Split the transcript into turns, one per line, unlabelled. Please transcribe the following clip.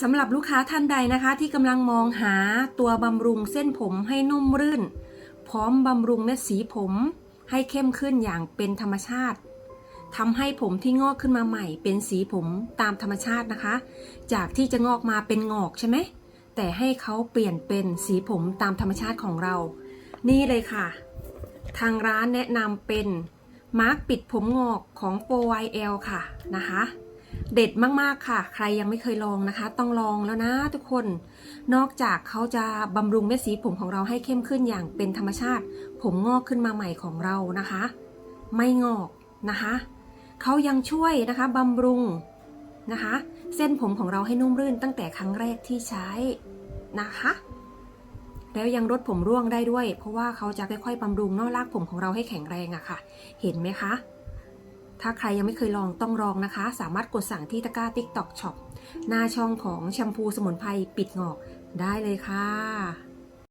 สำหรับลูกค้าท่านใดนะคะ ที่กำลังมองหาตัวบำรุงเส้นผมให้นุ่มรื่น พร้อมบำรุงเม็ดสีผม ให้เข้มขึ้นอย่างเป็นธรรมชาติทำให้ผมที่งอกขึ้นมาใหม่ เป็นสีผมตามธรรมชาตินะคะ จากที่จะงอกมาเป็นงอกใช่ไหมแต่ให้เขาเปลี่ยนเป็นสีผมตามธรรมชาติของเรา นี่เลยค่ะ ทางร้านแนะนำเป็นมาร์กปิดผมงอกของ p o YL ค่ะนะคะ เด็ดมากๆค่ะ ใครยังไม่เคยลองนะคะ ต้องลองแล้วนะทุกคน นอกจากเขาจะบำรุงเม็ดสีผมของเราให้เข้มขึ้นอย่างเป็นธรรมชาติ ผมงอกขึ้นมาใหม่ของเรานะคะ ไม่งอกนะคะเขายังช่วยนะคะบำรุงนะคะ เส้นผมของเราให้นุ่มรื่นตั้งแต่ครั้งแรกที่ใช้นะคะ แล้วยังลดผมร่วงได้ด้วย เพราะว่าเขาจะค่อยๆบำรุงนอกรากผมของเราให้แข็งแรงอะค่ะ เห็นไหมคะ ถ้าใครยังไม่เคยลองต้องลองนะคะ สามารถกดสั่งที่ตะกร้า TikTok Shop หน้าช่องของแชมพูสมุนไพรปิดงอกได้เลยค่ะ